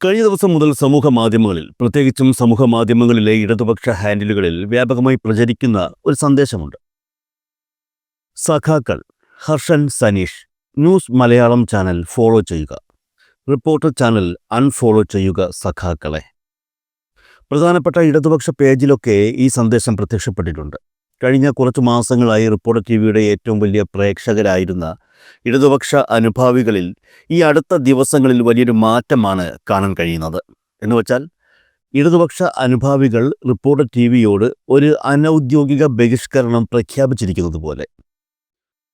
കഴിഞ്ഞ ദിവസം മുതൽ സമൂഹ മാധ്യമങ്ങളിൽ പ്രത്യേകിച്ചും സമൂഹ മാധ്യമങ്ങളിലെ ഇടതുപക്ഷ ഹാൻഡിലുകളിൽ വ്യാപകമായി പ്രചരിക്കുന്ന ഒരു സന്ദേശമുണ്ട്. സഖാക്കൾ Harshan Saneesh news Malayalam channel follow ചെയ്യുക. റിപ്പോർട്ടർ ചാനൽ അൺഫോളോ ചെയ്യുക സഖാക്കളെ. പ്രധാനപ്പെട്ട ഇടതുപക്ഷ പേജിലൊക്കെ ഈ സന്ദേശം പ്രത്യക്ഷപ്പെട്ടിട്ടുണ്ട്. കഴിഞ്ഞ കുറച്ച് മാസങ്ങളായി റിപ്പോർട്ടർ ടി വിയുടെ ഏറ്റവും വലിയ പ്രേക്ഷകരായിരുന്ന ഇടതുപക്ഷ അനുഭാവികളിൽ ഈ അടുത്ത ദിവസങ്ങളിൽ വലിയൊരു മാറ്റമാണ് കാണാൻ കഴിയുന്നത്. എന്ന് വെച്ചാൽ ഇടതുപക്ഷ അനുഭാവികൾ റിപ്പോർട്ടർ ടി വിയോട് ഒരു അനൗദ്യോഗിക ബഹിഷ്കരണം പ്രഖ്യാപിച്ചിരിക്കുന്നത് പോലെ.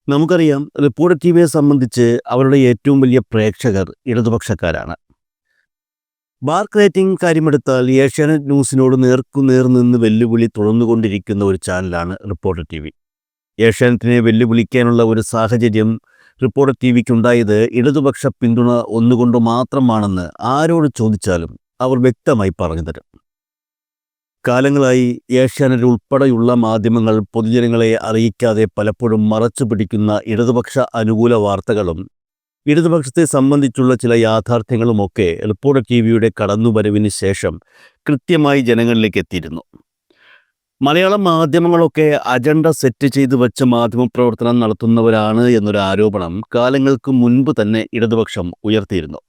നമുക്കറിയാം റിപ്പോർട്ടർ ടി വിയെ സംബന്ധിച്ച് അവരുടെ ഏറ്റവും വലിയ പ്രേക്ഷകർ ഇടതുപക്ഷക്കാരാണ്. ബാർക്ക് റേറ്റിംഗ് കാര്യമെടുത്താൽ ഏഷ്യാനെറ്റ് ന്യൂസിനോട് നേർക്കുനേർ നിന്ന് വെല്ലുവിളി തുടർന്നുകൊണ്ടിരിക്കുന്ന ഒരു ചാനലാണ് റിപ്പോർട്ടർ ടി വി. ഏഷ്യാനെറ്റിനെ വെല്ലുവിളിക്കാനുള്ള ഒരു സാഹചര്യം റിപ്പോർട്ടർ ടി വിക്കുണ്ടായത് ഇടതുപക്ഷ പിന്തുണ ഒന്നുകൊണ്ട് മാത്രമാണെന്ന് ആരോട് ചോദിച്ചാലും അവർ വ്യക്തമായി പറഞ്ഞു തരും. കാലങ്ങളായി ഏഷ്യാനെറ്റ് ഉൾപ്പെടെയുള്ള മാധ്യമങ്ങൾ പൊതുജനങ്ങളെ അറിയിക്കാതെ പലപ്പോഴും മറച്ചു പിടിക്കുന്ന ഇടതുപക്ഷ അനുകൂല വാർത്തകളും ഇടതുപക്ഷത്തെ സംബന്ധിച്ചുള്ള ചില യാഥാർത്ഥ്യങ്ങളുമൊക്കെ റിപ്പോർട്ടർ ടി വിയുടെ കടന്നുവരവിന് ശേഷം കൃത്യമായി ജനങ്ങളിലേക്ക് എത്തിയിരുന്നു. മലയാളം മാധ്യമങ്ങളൊക്കെ അജണ്ട സെറ്റ് ചെയ്തു വെച്ച മാധ്യമപ്രവർത്തനം നടത്തുന്നവരാണ് എന്നൊരു ആരോപണം കാലങ്ങൾക്ക് മുൻപ് തന്നെ ഇടതുപക്ഷം ഉയർത്തിയിരുന്നു.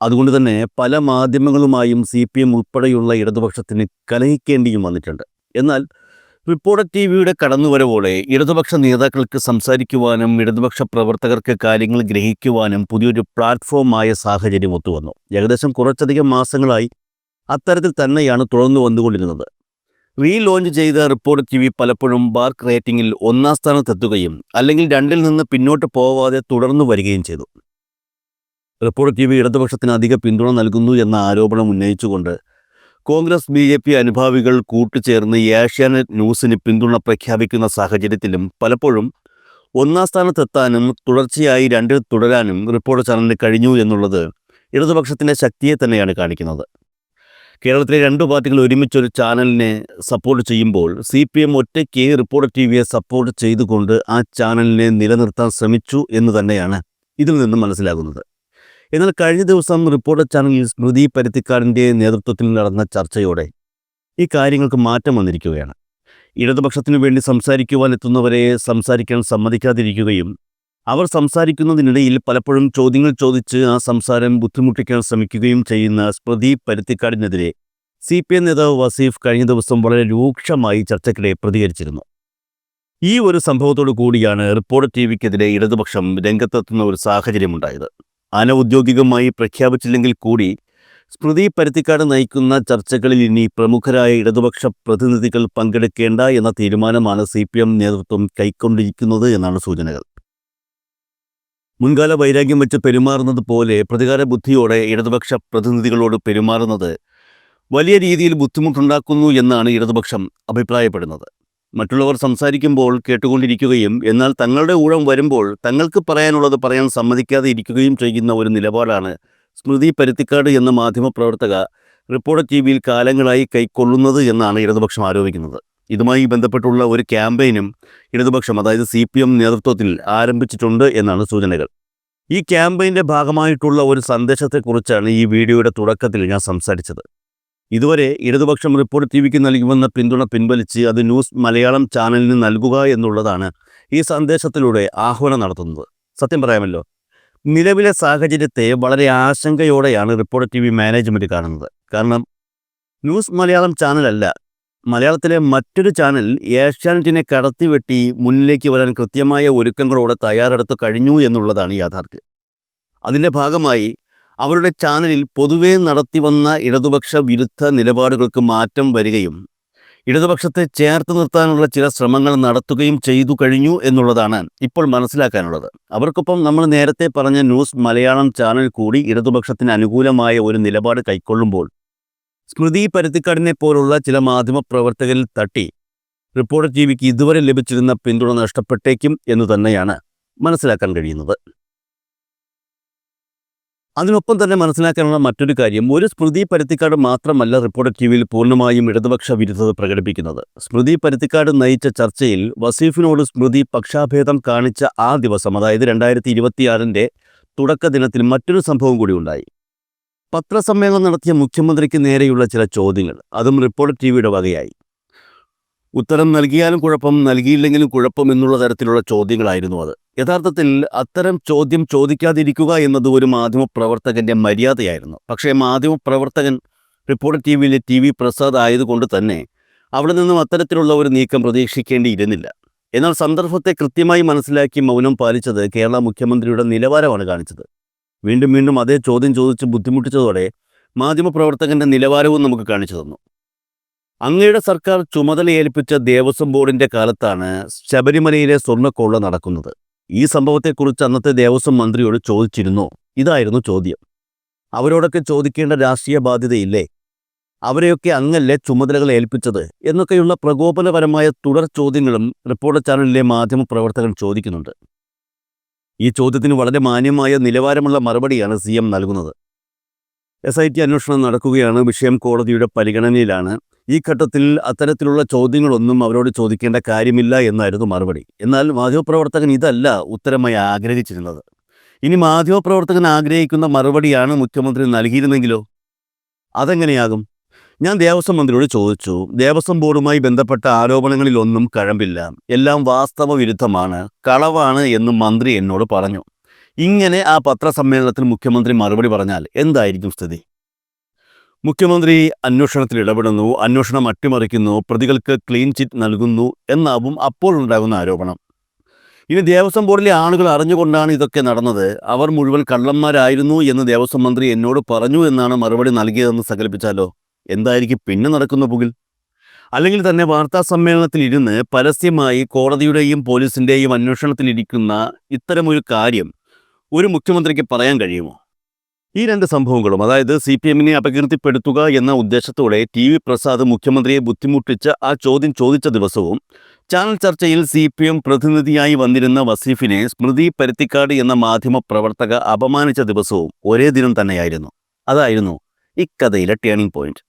അതുകൊണ്ട് തന്നെ പല മാധ്യമങ്ങളുമായും സി പി എം ഉൾപ്പെടെയുള്ള ഇടതുപക്ഷത്തിന് കലഹിക്കേണ്ടിയും വന്നിട്ടുണ്ട്. എന്നാൽ റിപ്പോർട്ടർ ടി വിയുടെ കടന്നുവരവോടെ ഇടതുപക്ഷ നേതാക്കൾക്ക് സംസാരിക്കുവാനും ഇടതുപക്ഷ പ്രവർത്തകർക്ക് കാര്യങ്ങൾ ഗ്രഹിക്കുവാനും പുതിയൊരു പ്ലാറ്റ്ഫോമായ സാഹചര്യം ഒത്തുവന്നു. ഏകദേശം കുറച്ചധികം മാസങ്ങളായി അത്തരത്തിൽ തന്നെയാണ് തുടർന്നു വന്നുകൊണ്ടിരുന്നത്. റീലോഞ്ച് ചെയ്ത റിപ്പോർട്ടർ ടി വി പലപ്പോഴും ബാർക്ക് റേറ്റിംഗിൽ ഒന്നാം സ്ഥാനത്തെത്തുകയും അല്ലെങ്കിൽ രണ്ടിൽ നിന്ന് പിന്നോട്ട് പോവാതെ തുടർന്നു വരികയും ചെയ്തു. റിപ്പോർട്ടർ ടി വി ഇടതുപക്ഷത്തിന് അധിക പിന്തുണ നൽകുന്നു എന്ന ആരോപണം ഉന്നയിച്ചുകൊണ്ട് കോൺഗ്രസ് ബി ജെ പി അനുഭാവികൾ കൂട്ടുചേർന്ന് ഏഷ്യാനെറ്റ് ന്യൂസിന് പിന്തുണ പ്രഖ്യാപിക്കുന്ന സാഹചര്യത്തിലും പലപ്പോഴും ഒന്നാം സ്ഥാനത്തെത്താനും തുടർച്ചയായി രണ്ടിൽ തുടരാനും റിപ്പോർട്ട് ചാനലിന് കഴിഞ്ഞു എന്നുള്ളത് ഇടതുപക്ഷത്തിന്റെ ശക്തിയെ തന്നെയാണ് കാണിക്കുന്നത്. കേരളത്തിലെ രണ്ട് പാർട്ടികൾ ഒരുമിച്ച് ഒരു ചാനലിനെ സപ്പോർട്ട് ചെയ്യുമ്പോൾ സി പി എം ഒറ്റയ്ക്ക് റിപ്പോർട്ട് ടി വിയെ സപ്പോർട്ട് ചെയ്തുകൊണ്ട് ആ ചാനലിനെ നിലനിർത്താൻ ശ്രമിച്ചു എന്ന് തന്നെയാണ് ഇതിൽ നിന്നും മനസ്സിലാകുന്നത്. എന്നാൽ കഴിഞ്ഞ ദിവസം റിപ്പോർട്ടർ ചാനലിൽ സ്മൃതി പരുത്തിക്കാടിന്റെ നേതൃത്വത്തിൽ നടന്ന ചർച്ചയോടെ ഈ കാര്യങ്ങൾക്ക് മാറ്റം വന്നിരിക്കുകയാണ്. ഇടതുപക്ഷത്തിനു വേണ്ടി സംസാരിക്കുവാൻ എത്തുന്നവരെ സംസാരിക്കാൻ സമ്മതിക്കാതിരിക്കുകയും അവർ സംസാരിക്കുന്നതിനിടയിൽ പലപ്പോഴും ചോദ്യങ്ങൾ ചോദിച്ച് ആ സംസാരം ബുദ്ധിമുട്ടിക്കാൻ ശ്രമിക്കുകയും ചെയ്യുന്ന സ്മൃതി പരുത്തിക്കാടിനെതിരെ സി പി എം നേതാവ് വസീഫ് കഴിഞ്ഞ ദിവസം വളരെ രൂക്ഷമായി ചർച്ചയ്ക്കിടെ പ്രതികരിച്ചിരുന്നു. ഈ ഒരു സംഭവത്തോടു കൂടിയാണ് റിപ്പോർട്ടർ ടി വിക്കെതിരെ ഇടതുപക്ഷം രംഗത്തെത്തുന്ന ഒരു സാഹചര്യമുണ്ടായത്. അനൗദ്യോഗികമായി പ്രഖ്യാപിച്ചില്ലെങ്കിൽ കൂടി സ്മൃതി പരുത്തിക്കാട് നയിക്കുന്ന ചർച്ചകളിൽ ഇനി പ്രമുഖരായ ഇടതുപക്ഷ പ്രതിനിധികൾ പങ്കെടുക്കേണ്ട എന്ന തീരുമാനമാണ് സി പി എം നേതൃത്വം കൈക്കൊണ്ടിരിക്കുന്നത് എന്നാണ് സൂചനകൾ. മുൻകാല വൈരാഗ്യം വെച്ച് പെരുമാറുന്നത് പോലെ പ്രതികാര ബുദ്ധിയോടെ ഇടതുപക്ഷ പ്രതിനിധികളോട് പെരുമാറുന്നത് വലിയ രീതിയിൽ ബുദ്ധിമുട്ടുണ്ടാക്കുന്നു എന്നാണ് ഇടതുപക്ഷം അഭിപ്രായപ്പെടുന്നത്. മറ്റുള്ളവർ സംസാരിക്കുമ്പോൾ കേട്ടുകൊണ്ടിരിക്കുകയും എന്നാൽ തങ്ങളുടെ ഊഴം വരുമ്പോൾ തങ്ങൾക്ക് പറയാനുള്ളത് പറയാൻ സമ്മതിക്കാതെ ഇരിക്കുകയും ചെയ്യുന്ന ഒരു നിലപാടാണ് സ്മൃതി പരുത്തിക്കാട് എന്ന മാധ്യമപ്രവർത്തക റിപ്പോർട്ടർ ടി വിയിൽ കാലങ്ങളായി കൈക്കൊള്ളുന്നത് എന്നാണ് ഇടതുപക്ഷം ആരോപിക്കുന്നത്. ഇതുമായി ബന്ധപ്പെട്ടുള്ള ഒരു ക്യാമ്പയിനും ഇടതുപക്ഷം അതായത് സി പി എം നേതൃത്വത്തിൽ ആരംഭിച്ചിട്ടുണ്ട് എന്നാണ് സൂചനകൾ. ഈ ക്യാമ്പയിന്റെ ഭാഗമായിട്ടുള്ള ഒരു സന്ദേശത്തെക്കുറിച്ചാണ് ഈ വീഡിയോയുടെ തുടക്കത്തിൽ ഞാൻ സംസാരിച്ചത്. ഇതുവരെ ഇടതുപക്ഷം റിപ്പോർട്ട് ടി വിക്ക് നൽകുമെന്ന പിന്തുണ പിൻവലിച്ച് അത് ന്യൂസ് മലയാളം ചാനലിന് നൽകുക എന്നുള്ളതാണ് ഈ സന്ദേശത്തിലൂടെ ആഹ്വാനം നടത്തുന്നത്. സത്യം പറയാമല്ലോ? നിലവിലെ സാഹചര്യത്തെ വളരെ ആശങ്കയോടെയാണ് റിപ്പോർട്ട് ടി വി മാനേജ്മെന്റ് കാണുന്നത്. കാരണം ന്യൂസ് മലയാളം ചാനലല്ല മലയാളത്തിലെ മറ്റൊരു ചാനൽ ഏഷ്യാനെറ്റിനെ കടത്തിവെട്ടി മുന്നിലേക്ക് വരാൻ കൃത്യമായ ഒരുക്കങ്ങളോടെ തയ്യാറെടുത്ത് കഴിഞ്ഞു എന്നുള്ളതാണ് യാഥാർത്ഥ്യം. അതിന്റെ ഭാഗമായി അവരുടെ ചാനലിൽ പൊതുവെ നടത്തിവന്ന ഇടതുപക്ഷ വിരുദ്ധ നിലപാടുകൾക്ക് മാറ്റം വരികയും ഇടതുപക്ഷത്തെ ചേർത്ത് നിർത്താനുള്ള ചില ശ്രമങ്ങൾ നടത്തുകയും ചെയ്തു കഴിഞ്ഞു എന്നുള്ളതാണ് ഇപ്പോൾ മനസ്സിലാക്കാനുള്ളത്. അവർക്കൊപ്പം നമ്മൾ നേരത്തെ പറഞ്ഞ ന്യൂസ് മലയാളം ചാനൽ കൂടി ഇടതുപക്ഷത്തിന് അനുകൂലമായ ഒരു നിലപാട് കൈക്കൊള്ളുമ്പോൾ സ്മൃതി പരുത്തിക്കാടിനെ പോലുള്ള ചില മാധ്യമ പ്രവർത്തകരിൽ തട്ടി റിപ്പോർട്ടർ ടി വിക്ക് ഇതുവരെ ലഭിച്ചിരുന്ന പിന്തുണ നഷ്ടപ്പെട്ടേക്കും എന്ന് തന്നെയാണ് മനസ്സിലാക്കാൻ കഴിയുന്നത്. അതിനൊപ്പം തന്നെ മനസ്സിലാക്കാനുള്ള മറ്റൊരു കാര്യം ഒരു സ്മൃതി പരുത്തിക്കാട് മാത്രമല്ല റിപ്പോർട്ടർ ടി വിയിൽ പൂർണമായും ഇടതുപക്ഷ വിരുദ്ധത പ്രകടിപ്പിക്കുന്നത്. സ്മൃതി പരുത്തിക്കാട് നയിച്ച ചർച്ചയിൽ വസീഫിനോട് സ്മൃതി പക്ഷാഭേദം കാണിച്ച ആ ദിവസം അതായത് രണ്ടായിരത്തി ഇരുപത്തിയാറിന്റെ തുടക്ക ദിനത്തിൽ മറ്റൊരു സംഭവം കൂടി ഉണ്ടായി. പത്രസമ്മേളനം നടത്തിയ മുഖ്യമന്ത്രിക്ക് നേരെയുള്ള ചില ചോദ്യങ്ങൾ അതും റിപ്പോർട്ടർ ടി വിയുടെ വകയായി. ഉത്തരം നൽകിയാലും കുഴപ്പം നൽകിയില്ലെങ്കിലും കുഴപ്പം എന്നുള്ള തരത്തിലുള്ള ചോദ്യങ്ങളായിരുന്നു അത്. യഥാർത്ഥത്തിൽ അത്തരം ചോദ്യം ചോദിക്കാതിരിക്കുക എന്നത് ഒരു മാധ്യമപ്രവർത്തകന്റെ മര്യാദയായിരുന്നു. പക്ഷേ മാധ്യമപ്രവർത്തകൻ റിപ്പോർട്ടർ ടി വിയിലെ ടി വി പ്രസാദ് ആയതുകൊണ്ട് തന്നെ അവിടെ നിന്നും അത്തരത്തിലുള്ള ഒരു നീക്കം പ്രതീക്ഷിക്കേണ്ടിയിരുന്നില്ല. എന്നാൽ സന്ദർഭത്തെ കൃത്യമായി മനസ്സിലാക്കി മൗനം പാലിച്ചത് കേരള മുഖ്യമന്ത്രിയുടെ നിലവാരമാണ് കാണിച്ചത്. വീണ്ടും വീണ്ടും അതേ ചോദ്യം ചോദിച്ച് ബുദ്ധിമുട്ടിച്ചതോടെ മാധ്യമപ്രവർത്തകന്റെ നിലവാരവും നമുക്ക് കാണിച്ചു തന്നു. അങ്ങയുടെ സർക്കാർ ചുമതല ഏൽപ്പിച്ച ദേവസ്വം ബോർഡിന്റെ കാലത്താണ് ശബരിമലയിലെ സ്വർണക്കൊള്ള നടക്കുന്നത്. ഈ സംഭവത്തെക്കുറിച്ച് അന്നത്തെ ദേവസ്വം മന്ത്രിയോട് ചോദിച്ചിരുന്നോ. ഇതായിരുന്നു ചോദ്യം. അവരോടൊക്കെ ചോദിക്കേണ്ട രാഷ്ട്രീയ ബാധ്യതയില്ലേ? അവരെയൊക്കെ അങ്ങല്ലേ ചുമതലകൾ ഏൽപ്പിച്ചത്? എന്നൊക്കെയുള്ള പ്രകോപനപരമായ തുടർ ചോദ്യങ്ങളും റിപ്പോർട്ടർ ചാനലിലെ മാധ്യമപ്രവർത്തകൻ ചോദിക്കുന്നുണ്ട്. ഈ ചോദ്യത്തിന് വളരെ മാന്യമായ നിലവാരമുള്ള മറുപടിയാണ് സി എം നൽകുന്നത്. എസ് ഐ ടി അന്വേഷണം നടക്കുകയാണ്. വിഷയം കോടതിയുടെ പരിഗണനയിലാണ്. ഈ ഘട്ടത്തിൽ അത്തരത്തിലുള്ള ചോദ്യങ്ങളൊന്നും അവരോട് ചോദിക്കേണ്ട കാര്യമില്ല എന്നായിരുന്നു മറുപടി. എന്നാൽ മാധ്യമപ്രവർത്തകൻ ഇതല്ല ഉത്തരമായി ആഗ്രഹിച്ചിരുന്നത്. ഇനി മാധ്യമപ്രവർത്തകൻ ആഗ്രഹിക്കുന്ന മറുപടിയാണ് മുഖ്യമന്ത്രി നൽകിയിരുന്നെങ്കിലോ? അതെങ്ങനെയാകും? ഞാൻ ദേവസ്വം മന്ത്രിയോട് ചോദിച്ചു. ദേവസ്വം ബോർഡുമായി ബന്ധപ്പെട്ട ആരോപണങ്ങളിലൊന്നും കഴമ്പില്ല. എല്ലാം വാസ്തവ വിരുദ്ധമാണ് കളവാണ് എന്ന് മന്ത്രി എന്നോട് പറഞ്ഞു. ഇങ്ങനെ ആ പത്രസമ്മേളനത്തിൽ മുഖ്യമന്ത്രി മറുപടി പറഞ്ഞാൽ എന്തായിരിക്കും സ്ഥിതി? മുഖ്യമന്ത്രി അന്വേഷണത്തിൽ ഇടപെടുന്നു അന്വേഷണം അട്ടിമറിക്കുന്നു പ്രതികൾക്ക് ക്ലീൻ ചിറ്റ് നൽകുന്നു എന്നാവും അപ്പോൾ ഉണ്ടാകുന്ന ആരോപണം. ഇനി ദേവസ്വം ബോർഡിലെ ആളുകൾ അറിഞ്ഞുകൊണ്ടാണ് ഇതൊക്കെ നടന്നത്. അവർ മുഴുവൻ കള്ളന്മാരായിരുന്നു എന്ന് ദേവസ്വം മന്ത്രി എന്നോട് പറഞ്ഞു എന്നാണ് മറുപടി നൽകിയതെന്ന് സങ്കല്പിച്ചാലോ? എന്തായിരിക്കും പിന്നെ നടക്കുന്ന പുകിൽ? അല്ലെങ്കിൽ തന്നെ വാർത്താ സമ്മേളനത്തിൽ ഇരുന്ന് പരസ്യമായി കോടതിയുടെയും പോലീസിന്റെയും അന്വേഷണത്തിലിരിക്കുന്ന ഇത്തരമൊരു കാര്യം ഒരു മുഖ്യമന്ത്രിക്ക് പറയാൻ കഴിയുമോ? ഈ രണ്ട് സംഭവങ്ങളും അതായത് സി പി എമ്മിനെ അപകീർത്തിപ്പെടുത്തുക എന്ന ഉദ്ദേശത്തോടെ ടി വി പ്രസാദ് മുഖ്യമന്ത്രിയെ ബുദ്ധിമുട്ടിച്ച ആ ചോദ്യം ചോദിച്ച ദിവസവും ചാനൽ ചർച്ചയിൽ സി പി എം പ്രതിനിധിയായി വന്നിരുന്ന വസീഫിനെ സ്മൃതി പരുത്തിക്കാട് എന്ന മാധ്യമ പ്രവർത്തക അപമാനിച്ച ദിവസവും ഒരേ ദിനം തന്നെയായിരുന്നു. അതായിരുന്നു ഇക്കഥയിലെ ടേണിംഗ് പോയിന്റ്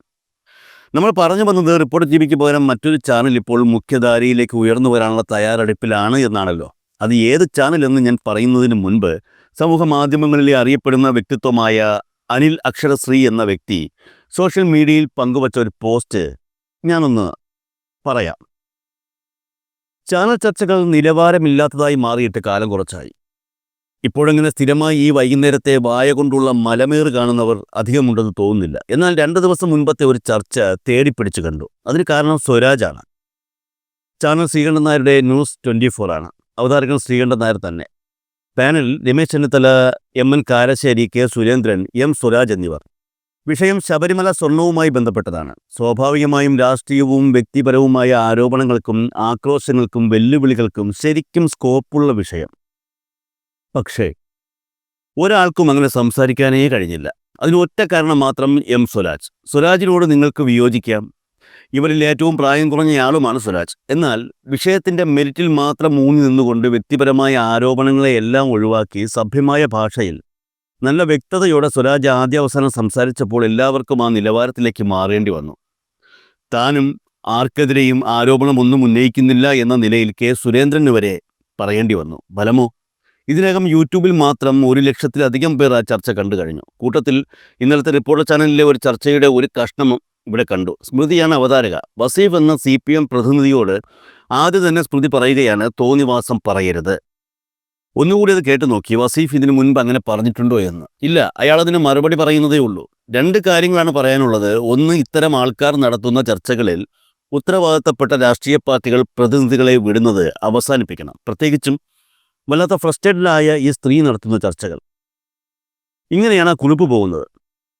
നമ്മൾ പറഞ്ഞു വന്നത് റിപ്പോർട്ടർ ജീവിക്ക് പകരം മറ്റൊരു ചാനൽ ഇപ്പോൾ മുഖ്യധാരയിലേക്ക് ഉയർന്നു വരാനുള്ള തയ്യാറെടുപ്പിലാണ് എന്നാണല്ലോ. അത് ഏത് ചാനൽ എന്ന് ഞാൻ പറയുന്നതിന് മുൻപ് സമൂഹ മാധ്യമങ്ങളിലെ അറിയപ്പെടുന്ന വ്യക്തിത്വമായ അനിൽ അക്ഷരശ്രീ എന്ന വ്യക്തി സോഷ്യൽ മീഡിയയിൽ പങ്കുവച്ച ഒരു പോസ്റ്റ് ഞാനൊന്ന് പറയാം. ചാനൽ ചർച്ചകൾ നിലവാരമില്ലാത്തതായി മാറിയിട്ട് കാലം കുറച്ചായി. ഇപ്പോഴങ്ങനെ സ്ഥിരമായി ഈ വൈകുന്നേരത്തെ വായ കൊണ്ടുള്ള മലമേറ് കാണുന്നവർ അധികമുണ്ടെന്ന് തോന്നുന്നില്ല. എന്നാൽ രണ്ട് ദിവസം മുൻപത്തെ ഒരു ചർച്ച തേടിപ്പിടിച്ചു കണ്ടു. അതിന് കാരണം സ്വരാജാണ്. ചാനൽ ശ്രീകണ്ഠൻ നായരുടെ ന്യൂസ് ട്വന്റി ഫോറാണ് അവതാരകൻ ശ്രീകണ്ഠൻ നായർ തന്നെ. Panel Ramesh Chennithala M N Karassery K Surendran M Swaraj എന്നിവർ. വിഷയം ശബരിമല സ്വർണവുമായി ബന്ധപ്പെട്ടതാണ്. സ്വാഭാവികമായും രാഷ്ട്രീയവും വ്യക്തിപരവുമായ ആരോപണങ്ങൾക്കും ആക്രോശങ്ങൾക്കും വെല്ലുവിളികൾക്കും ശരിക്കും സ്കോപ്പുള്ള വിഷയം. പക്ഷേ ഒരാൾക്കും അങ്ങനെ സംസാരിക്കാനേ കഴിഞ്ഞില്ല. അതിനൊറ്റ കാരണം മാത്രം എം സ്വരാജ്. സ്വരാജിനോട് നിങ്ങൾക്ക് വിയോജിക്കാം. ഇവരിൽ ഏറ്റവും പ്രായം കുറഞ്ഞയാളുമാണ് സ്വരാജ്. എന്നാൽ വിഷയത്തിന്റെ മെരിറ്റിൽ മാത്രം ഊന്നി നിന്നുകൊണ്ട് വ്യക്തിപരമായ ആരോപണങ്ങളെയെല്ലാം ഒഴിവാക്കി സഭ്യമായ ഭാഷയിൽ നല്ല വ്യക്തതയോടെ സ്വരാജ് ആദ്യ അവസാനം സംസാരിച്ചപ്പോൾ എല്ലാവർക്കും ആ നിലവാരത്തിലേക്ക് മാറേണ്ടി വന്നു. താനും ആർക്കെതിരെയും ആരോപണമൊന്നും ഉന്നയിക്കുന്നില്ല എന്ന നിലയിൽ കെ. സുരേന്ദ്രൻ വരെ പറയേണ്ടി വന്നു. ഫലമോ? ഇതിനകം യൂട്യൂബിൽ മാത്രം ഒരു ലക്ഷത്തിലധികം പേർ ആ ചർച്ച കണ്ടു കഴിഞ്ഞു. കൂട്ടത്തിൽ ഇന്നലത്തെ റിപ്പോർട്ടർ ചാനലിലെ ഒരു ചർച്ചയുടെ ഒരു കഷ്ണം ഇവിടെ കണ്ടു. സ്മൃതിയാണ് അവതാരക. വസീഫ് എന്ന സി പി എം പ്രതിനിധിയോട് ആദ്യം തന്നെ സ്മൃതി പറയുകയാണ് തോന്നിവാസം പറയരുത്. ഒന്നുകൂടി അത് കേട്ടു നോക്കി. വസീഫ് ഇതിനു മുൻപ് അങ്ങനെ പറഞ്ഞിട്ടുണ്ടോ എന്ന്. ഇല്ല അയാൾ അതിന് മറുപടി പറയുന്നതേ ഉള്ളൂ. രണ്ട് കാര്യങ്ങളാണ് പറയാനുള്ളത്. ഒന്ന് ഇത്തരം ആൾക്കാർ നടത്തുന്ന ചർച്ചകളിൽ ഉത്തരവാദിത്തപ്പെട്ട രാഷ്ട്രീയ പാർട്ടികൾ പ്രതിനിധികളെ വിടുന്നത് അവസാനിപ്പിക്കണം. പ്രത്യേകിച്ചും വല്ലാത്ത ഫ്രസ്ട്രേറ്റഡായ ഈ സ്ത്രീ നടത്തുന്ന ചർച്ചകൾ. ഇങ്ങനെയാണ് ആ കുറിപ്പ് പോകുന്നത്.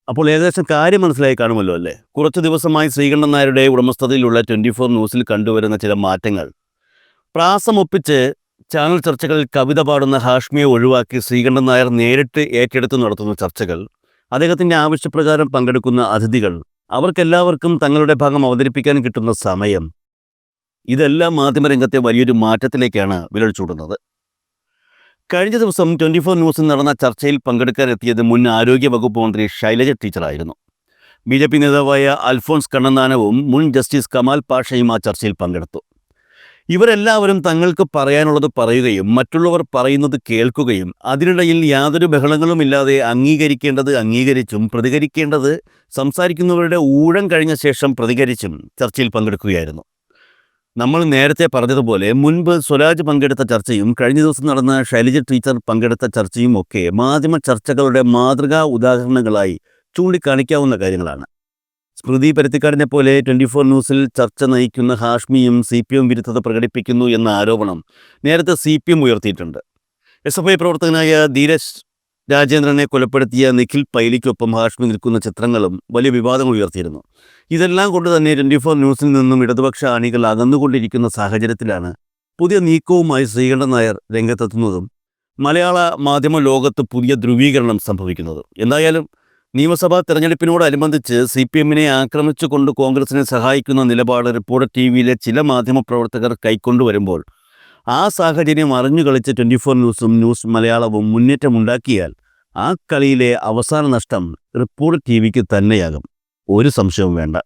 അപ്പോൾ ഏകദേശം കാര്യം മനസ്സിലായി കാണുമല്ലോ അല്ലേ? കുറച്ച് ദിവസമായി ശ്രീകണ്ഠൻ നായരുടെ ഉടമസ്ഥതയിലുള്ള ട്വന്റി ഫോർ ന്യൂസിൽ കണ്ടുവരുന്ന ചില മാറ്റങ്ങൾ. പ്രാസമൊപ്പിച്ച് ചാനൽ ചർച്ചകളിൽ കവിത പാടുന്ന ഹാഷ്മിയെ ഒഴിവാക്കി ശ്രീകണ്ഠൻ നായർ നേരിട്ട് ഏറ്റെടുത്ത് നടത്തുന്ന ചർച്ചകൾ അദ്ദേഹത്തിന്റെ ആവശ്യപ്രകാരം പങ്കെടുക്കുന്ന അതിഥികൾ അവർക്കെല്ലാവർക്കും തങ്ങളുടെ ഭാഗം അവതരിപ്പിക്കാൻ കിട്ടുന്ന സമയം ഇതെല്ലാം മാധ്യമരംഗത്തെ വലിയൊരു മാറ്റത്തിലേക്കാണ് വിരൽ ചൂടുന്നത് കഴിഞ്ഞ ദിവസം ട്വന്റി ഫോർ ന്യൂസിൽ നടന്ന ചർച്ചയിൽ പങ്കെടുക്കാനെത്തിയത് മുൻ ആരോഗ്യ വകുപ്പ് മന്ത്രി ശൈലജ ടീച്ചറായിരുന്നു. ബി ജെ പി നേതാവായ അൽഫോൺസ് കണ്ണന്താനവും മുൻ ജസ്റ്റിസ് കമാൽ പാഷയും ആ ചർച്ചയിൽ പങ്കെടുത്തു. ഇവരെല്ലാവരും തങ്ങൾക്ക് പറയാനുള്ളത് പറയുകയും മറ്റുള്ളവർ പറയുന്നത് കേൾക്കുകയും അതിനിടയിൽ യാതൊരു ബഹളങ്ങളുമില്ലാതെ അംഗീകരിക്കേണ്ടത് അംഗീകരിച്ചും പ്രതികരിക്കേണ്ടത് സംസാരിക്കുന്നവരുടെ ഊഴം കഴിഞ്ഞ ശേഷം പ്രതികരിച്ചും ചർച്ചയിൽ പങ്കെടുക്കുകയായിരുന്നു. നമ്മൾ നേരത്തെ പറഞ്ഞതുപോലെ മുൻപ് സ്വരാജ് പങ്കെടുത്ത ചർച്ചയും കഴിഞ്ഞ ദിവസം നടന്ന ശൈലജ ടീച്ചർ പങ്കെടുത്ത ചർച്ചയും ഒക്കെ മാധ്യമ ചർച്ചകളുടെ മാതൃകാ ഉദാഹരണങ്ങളായി ചൂണ്ടിക്കാണിക്കാവുന്ന കാര്യങ്ങളാണ്. സ്മൃതി പരുത്തിക്കാടിനെ പോലെ ട്വന്റി ഫോർ ന്യൂസിൽ ചർച്ച നയിക്കുന്ന ഹാഷ്മിയും സി പി എം വിരുദ്ധത പ്രകടിപ്പിക്കുന്നു എന്ന ആരോപണം നേരത്തെ സി പി എം ഉയർത്തിയിട്ടുണ്ട്. എസ് എഫ് ഐ പ്രവർത്തകനായ ധീരജ് രാജേന്ദ്രനെ കൊലപ്പെടുത്തിയ നിഖിൽ പൈലിക്കൊപ്പം ഹാഷ്മി നിൽക്കുന്ന ചിത്രങ്ങളും വലിയ വിവാദം ഉയർത്തിയിരുന്നു. ഇതെല്ലാം കൊണ്ട് തന്നെ ട്വന്റി ഫോർ ന്യൂസിൽ നിന്നും ഇടതുപക്ഷ അണികൾ അകന്നുകൊണ്ടിരിക്കുന്ന സാഹചര്യത്തിലാണ് പുതിയ നീക്കവുമായി ശ്രീകണ്ഠൻ നായർ രംഗത്തെത്തുന്നതും മലയാള മാധ്യമ ലോകത്ത് പുതിയ ധ്രുവീകരണം സംഭവിക്കുന്നതും. എന്തായാലും നിയമസഭാ തെരഞ്ഞെടുപ്പിനോടനുബന്ധിച്ച് സി പി എമ്മിനെ ആക്രമിച്ചുകൊണ്ട് കോൺഗ്രസിനെ സഹായിക്കുന്ന നിലപാട് റിപ്പോർട്ടർ ടി വിയിലെ ചില മാധ്യമപ്രവർത്തകർ കൈക്കൊണ്ടുവരുമ്പോൾ ആ സാഹചര്യം അറിഞ്ഞു കളിച്ച് ട്വന്റി ഫോർ ന്യൂസും ന്യൂസ് മലയാളവും മുന്നേറ്റമുണ്ടാക്കിയാൽ ആ കളിയിലെ അവസാന നഷ്ടം റിപ്പോർട്ട് ടി വിക്ക് തന്നെയാകും. ഒരു സംശയവും വേണ്ട.